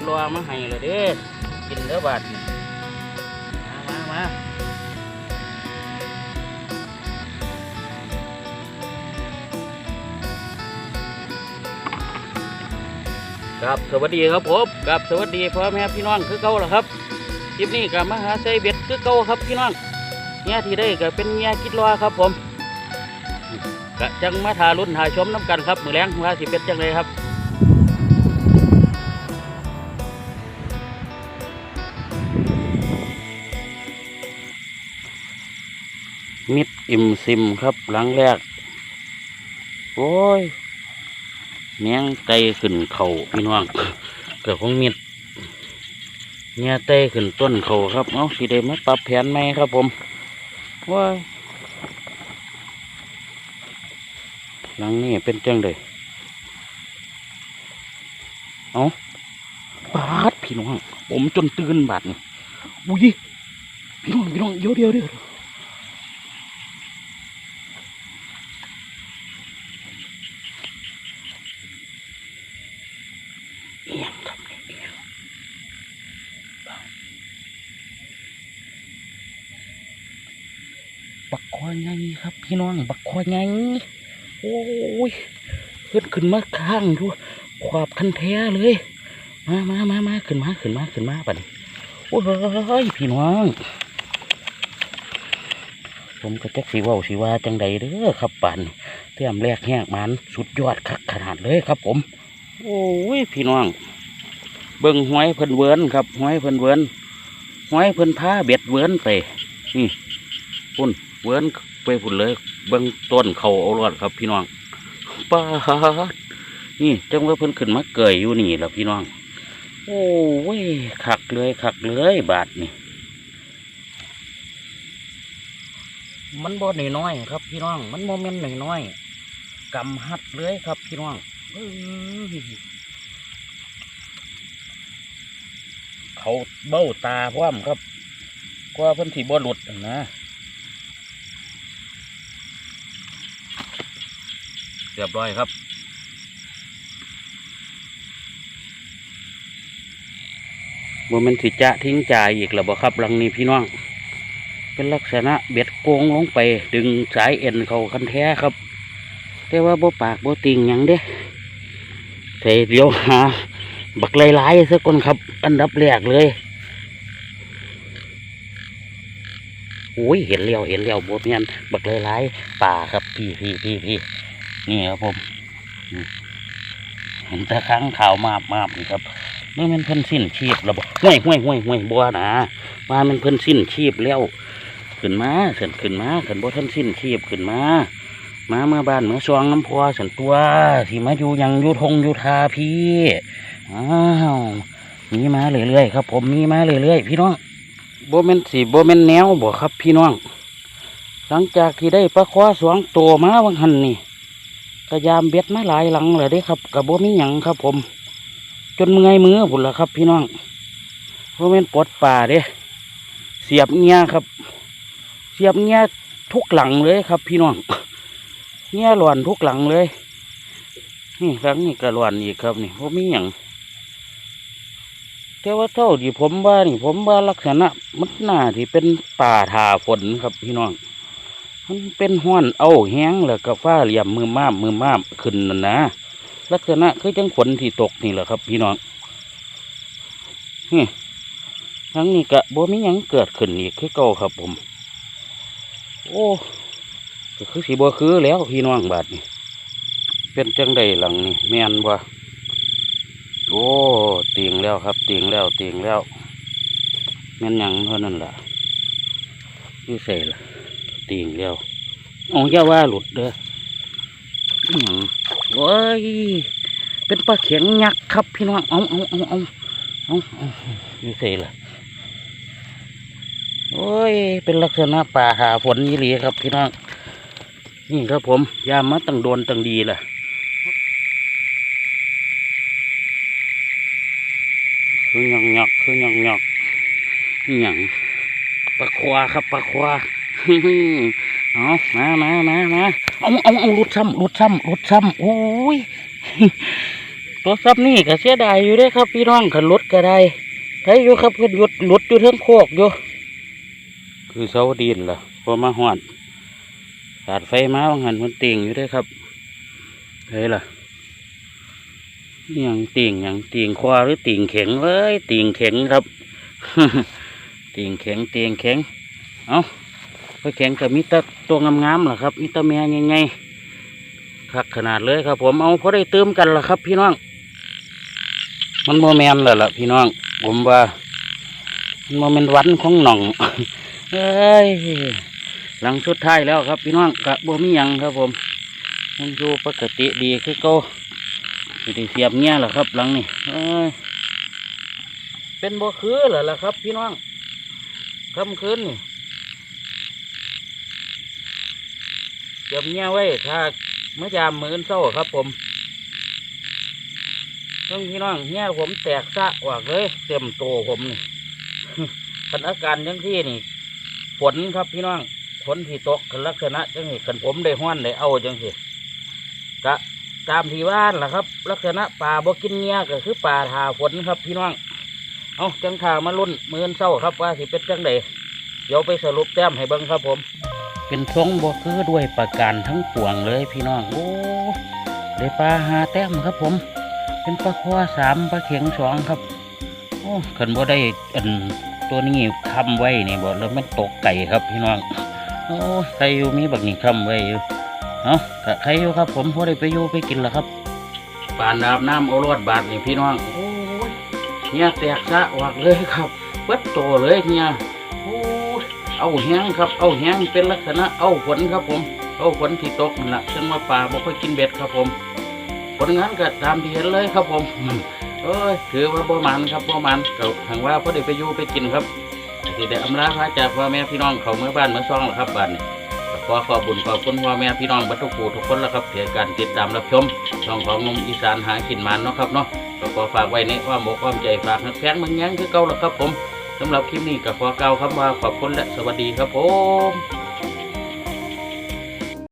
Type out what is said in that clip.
กินรอมาให้เลยเด้กินเด้อบาดมามามาครับสวัสดีครับผมกับสวัสดีพ่อแม่พี่น้องคือเก่าแล้วครับคลิปนี้กับมหาใส่เบ็ดคือเก่าครับพี่น้องเนี่ยที่ได้ก็เป็นเนี่ยกิดรอครับผมกะจังมาทารุ่นทาชมน้ำกันครับมือแรงว่าสิเป็นจังเลยครับ มิดอิ่มซิมครับหลังแรก โอ้ยแมงไตขึ้นเขาพี่น้องเกิดของมิดเนี่ยไตขึ้นต้นเขาครับเอาสิได้มาปรับแผนไหมครับผมว้ายหลังนี่เป็นจังเลยเอาบาดพี่น้องผมจนตื่นบาดนี่อุ้ยพี่น้องพี่น้องเดี๋ยวเดี๋ยวเดี๋ยวเอียงครับเอียงบักค อไงครับ พี่น้องบักคอไงโอ้ยขึ้นขึ้นมาข้างดูขวาบคันแท้เลย มามามามาขึ้นมาขึ้นมาขึ้นมาปัดนี้โอ้ยพี่น้อง ผมก็จักสีว่าสีว่าจังใดเด้อครับปันเที่ยมแรกแหกมันสุดยอดคักขนาดเลยครับ ผม โอ้ยพี่น้อง เบิ่งหวยเพิ่นเวิร์นครับหวยเพิ่นเวิร์นหวยเพิ่นพาเบ็ดเวิร์นไปนี่พุ่น เวิร์นไปพุ่นเลยเบิ่งต้นเขาเอารอดครับ พี่น้องป้านี่จังว่าเพิ่นขึ้นมาเกยอยู่นี่แหละพี่น้อง โอ้โว้ยขักเลยขักเลยบาทนี่ มันบ่หน่น้อยๆครับ พี่น้อง มันโมเมนต์หน่น้อยๆกำหัดเลยครับ พี่น้องเขาเบ้าตาพร้อมครับกว่าเพิ่นสิบ่หลุดนะ เรียบร้อยครับบ่มันสิจะทิ้งจ่ายอีกแล้วบ่ครับหลังนี้พี่น้อง เป็นลักษณะเบ็ดโกงลงไป ดึงสายเอ็นเขาคันแท้ครับ แต่ว่าบ่ปากบ่ติงยังเด้ใส่เดี๋ยวหาบักหลายๆซะก่อนครับ อันดับแรกเลยโอ้ยเห็นแล้วเห็นแล้วบ่แม่นบักหลายๆป่าครับพี่พี่พี่พี่ นี่ครับผมเห็นตะครั้งข่าวมาบมาบนี่ครับนี่มันเพิ่นสิ้นชีพแล้วบ่ห่วยห่วยห่วยห่วยบัวนะว่ามันเพิ่นสิ้นชีพแล้ว ขึ้นมาเสินขึ้นมาขึ้นบ่ท่านสิ้นชีพขึ้นมา มาเมื่อบ้านเมื่อซองน้ำพอสันตัวที่มาอยู่ยังอยู่ทงอยู่ทาพี่อ้าวมีมาเรื่อยๆครับ ผมมีมาเรื่อยๆพี่น้องโบเมนสีโบเมนแนวบ่ครับ พี่น้อง หลังจากที่ได้ปลาควาสวงตัวมาวังหันนี่ กระยามเบ็ดมาหลายหลังเลยเด้ครับกับโบมีหยังครับ ผม จนเมื่อยมือผุนละครับ พี่น้องโบเมนปลดป่าเด้เสียบเงี้ยครับ เสียบเงี้ยทุกหลังเลยครับ พี่น้องเงี้ยหลวนทุกหลังเลย นี่ครั้งนี้ก็หลวนอีกครับ นี่ผมมีอย่างแต่ว่าเท่าที่ผมว่านี่ ผมว่าลักษณะมันน่าที่เป็นป่าทาฝนครับพี่น้อง มันเป็นห้อนเอาแห้งแล้วก็ฟ้าเหลี่ยมมือม้ามมือม้ามขึ้นนั่นนะลักษณะคือจังฝนที่ตกนี่แหละครับ พี่น้องนี่ทั้งนี้กะบ่มียังเกิดขึ้นอีกคือเก่าครับผม โอ้ก็คือสีบ่คือแล้วพี่น้องบาดนี่เป็นจังใดหลังนี่แมนบ่โอ้เตียงแล้วครับเตียงแล้วเตียงแล้วแม่นยังเท่านั้นล่ะนี่ใส่ล่ะ ตียงแล้วโอ้อยาว่าหลุดเด้ออหยังโอ้ยเป็นปลาเข็งยักษ์ครับพี่น้องเอาเอาเอาเอาเอาเอานี่ใส่ล่ะโอ้ย เป็นลักษณะป่าหาฝนนี่หลีครับพี่น้องนี่ครับผม ยามมาตั้งโดนตั้งดีล่ะคือหยองหยอกคือหยองหยอกนี่หยังปลาควาครับปลาควา เอามามามามาเอาเอาเอาหลุดซ้ำหลุดซ้ำหลุดซ้ำโอ้ยตัวซับนี่ก็เสียดายอยู่เด้ครับ พี่น้องขันรถก็ได้ใช้อยู่ครับเพิ่นหยุดลดอยู่เทิงโคกอยู่คือเสาดินล่ะพอมาหอดขาดไฟมาบางหันมันติ่งอยู่เด้ครับเฮ้ยล่ะยังติ่งยังติ่งควาหรือติ่งแข็งเว้ยติ่งแข็งครับติ่งแข็งติ่งแข็ง เอา ไปแข็งกับมิตรตัวงามๆล่ะครับมิตรแม่ยังไงคักขนาดเลยครับ ผมเอาพอได้เติมกันล่ะครับ พี่น้อง มันโมแมนแล้วล่ะพี่น้อง ผมว่ามันโมเมนวันของหน่องเอ้ยหลังสุดท้ายแล้วครับ พี่น้องกะบ่มียังครับ ผมยังอยู่ปกติดีคือเก่าสิได้เสียบเงี้ยหละครับ หลังนี่เอ้ยเป็นบ่คือเหรอล่ะครับ พี่น้องค่ำคืนนี่ เสียบเงี้ยไว้ถ้าเมื่อยามมือนเช้าครับ ผมเพิ่งพี่น้องเงี้ยผมแตกซะออกเลยเต็มโตผมนี่คันอาการจังที่นี่ฝนครับพี่น้องฝนที่ตกคันลักษณะจังนี้คันผมได้ห้อนได้เอาจังสิกะตามที่ว่านล่ะครับ ลักษณะป่าบ่กินเงี้ยก็คือป่าทาฝนครับ พี่น้องเอาจังทามาลุ่นมือนเศร้าครับว่าสิเป็นจังไดเดี๋ยวไปสรุปแต้มให้เบิ่งครับผม เป็นทรงบ่คือด้วยประการทั้งปวงเลยพี่น้องโอ้ได้ปลาหาแต้มครับผม เป็นปลาคอสามปลาเข็งสองครับโอ้ขันบ่ได้อันตัวนี้คำไว้นี่บ่แล้วมันตกไก่ครับพี่น้องโอ้ใครอยู่มีบักนี่คำไว้อยู่เอาถ้าใครอยู่ครับ ผมพอได้ไปอยู่ไปกินแล้วครับปานอาบน้ำเอารวดบาดนี่พี่น้องโอ้ยเนี่ยแตกสะออกเลยครับเปิดโตเลยเนี่ย เอาแห้งครับ เอาแห้งเป็นลักษณะเอาฝนครับผม เอาฝนที่ตกนั่นแหละซึ่งว่าป่าบ่ค่อยกินเบ็ดครับผม ผลงานก็ตามที่เห็นเลยครับผมเอ้ยถือว่าประมาณครับประมาณก็ทางว่าพอได้ไปอยู่ไปกินครับที่ได้อำลาพระจากพ่อแม่พี่น้องเขาเมื่อบ้านเมื่อซองแล้วครับบ้านนี้ขอขอบุญขอบคุณพ่อแม่พี่น้องบรรทุกผู้ทุกคนแล้วครับเกี่ยวการติดตามรับชมช่องของหนมอีสานหากินมันเนาะครับเนาะก็ขอฝากไว้ในความอกความใจฝากแฟนมืองยังคือเก่าแล้วครับผม สำหรับคลิปนี้ก็ขอกล่าวคำว่าขอบคุณและสวัสดีครับผม